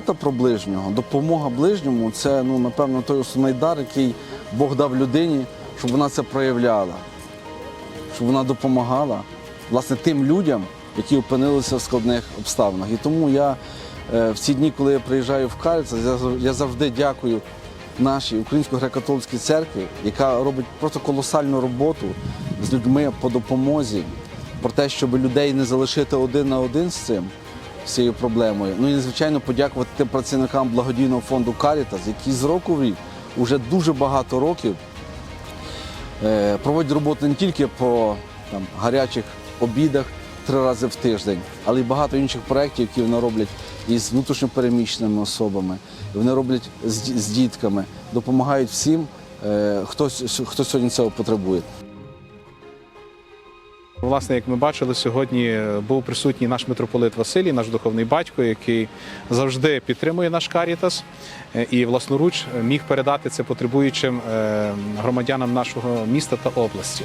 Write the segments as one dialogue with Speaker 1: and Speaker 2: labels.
Speaker 1: про ближнього. Допомога ближньому це, ну, напевно, той основний дар, який Бог дав людині, щоб вона це проявляла, щоб вона допомагала власне тим людям, які опинилися в складних обставинах. І тому я е, в ці дні, коли я приїжджаю в Карицас, я, завжди дякую нашій Української греко-католицькій церкві, яка робить просто колосальну роботу з людьми по допомозі, про те, щоб людей не залишити один на один з цим, цією проблемою. Ну і звичайно подякувати тим працівникам благодійного фонду Карітас, які з року в рік уже дуже багато років е, проводять роботу не тільки по там, гарячих обідах три рази в тиждень, але й багато інших проєктів, які вони роблять із внутрішньопереміщеними особами. Вони роблять з, з дітками, допомагають всім, е, хто, хто сьогодні цього потребує.
Speaker 2: Власне, як ми бачили, сьогодні був присутній наш митрополит Василій, наш духовний батько, який завжди підтримує наш карітас е, і власноруч міг передати це потребуючим е, громадянам нашого міста та області.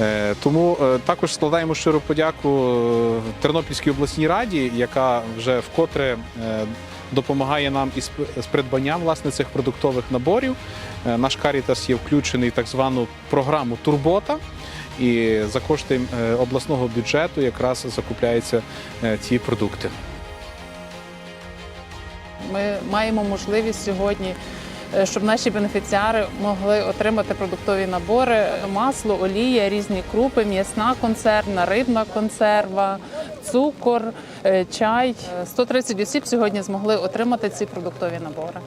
Speaker 2: Е, Тому е, також складаємо щиру подяку е, Тернопільській обласній раді, яка вже вкотре е, допомагає нам із придбанням власне цих продуктових наборів. Е, Наш Карітас є включений в так звану програму Турбота. І за кошти е, обласного бюджету якраз закупляються е, ці продукти.
Speaker 3: Ми маємо можливість сьогодні, е, щоб наші бенефіціари могли отримати продуктові набори: масло, олія, різні крупи, м'ясна консервна, рибна консерва, цукор, чай. Е, 130 осіб сьогодні змогли отримати ці продуктові набори.